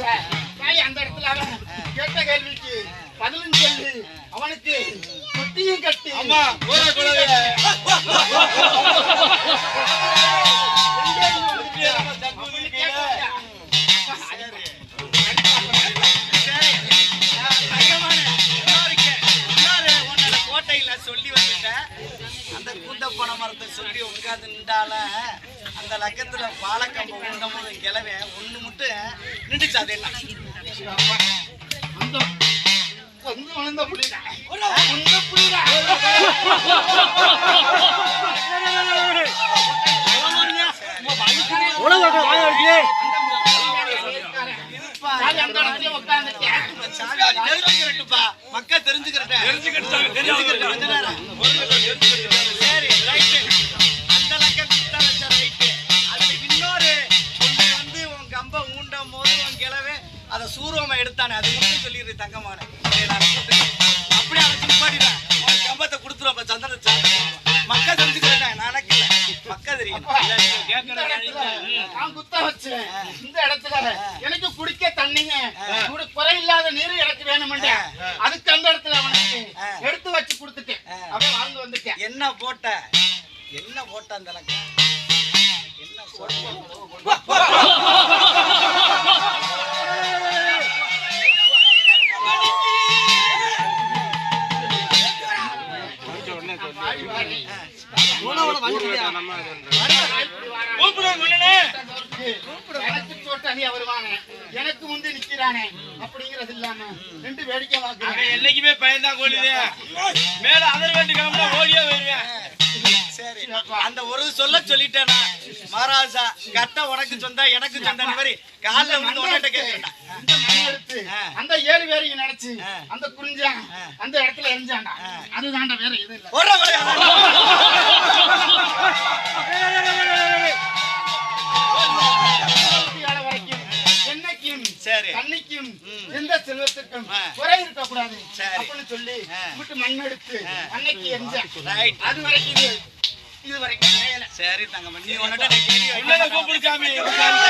இடத்துல தாய் அந்த இடத்துல அவன் கேட்ட கேள்விக்கு பதிலும் சொல்லி அவனுக்கு குட்டியும் கட்டி. அம்மா போற குழந்தை சொல்லி வந்துட்டேன் அந்த கூட்ட பண மரத்தை சொல்லி உட்காந்து நின்றால அந்த லக்கத்துல பாலக்கம்பு உண்டமும் கிளவே நின்றுச்சு அது என்ன அந்த வந்து வளர்ந்த புள்ளிடா கொஞ்ச நேரம். எடுத்தானே அது மட்டும் சொல்லிடு தங்கமான அப்படியே அதை நிப்பாட்டிடுறேன் உன் கம்பத்தை கொடுத்துருவோம் அப்ப சாப்பிடுவோம் மக்கள் தெரிஞ்சுக்கிறேன் நானக்கு இல்ல மக்கள் தெரியும் நான் குத்த வச்சேன். இந்த இடத்துல எனக்கு குடிக்க தண்ணிங்க. குடி குறையில்லாத நீர் எனக்கு வேணுமெண்டே அதுக்கு அந்த இடத்துல அவனுக்கு எடுத்து வச்சு கொடுத்துட்டேன். அப்படியே வாழ்ந்து வந்துட்டேன். என்ன போட்ட? என்ன போட்ட அந்த என்ன போட்ட எனக்கு முந்தி நிக்கிறானே அப்படிங்கிறது இல்லாம ரெண்டு வேடிக்கை என்னைக்குமே பயந்தான் கோழிது மேல அதர் வேண்டி கிளம்புனா ஓடியே வருவேன் அந்த ஒரு சொல்ல சொல்லிட்டேனா? மகாராஜா கட்ட உனக்கு சொந்தா எனக்கு சொந்த மாதிரி காலில் வந்து உன்கிட்ட கேட்கிறேன் அந்த ஏழு பேரையும் நினைச்சு அந்த குறிஞ்சான் அந்த இடத்துல எரிஞ்சான்டா. அதுதான்டா வேற இது என்னைக்கும் சரி. தண்ணிக்கும் எந்த செல்வத்துக்கும். குறை இருக்க கூடாது. அப்படின்னு சொல்லி மண் எடுத்து அன்னைக்கு எரிஞ்சான். ரைட் அது வரைக்கும் இது வரைக்கும் சரி தங்கம்மா நீ உன்கிட்ட நான்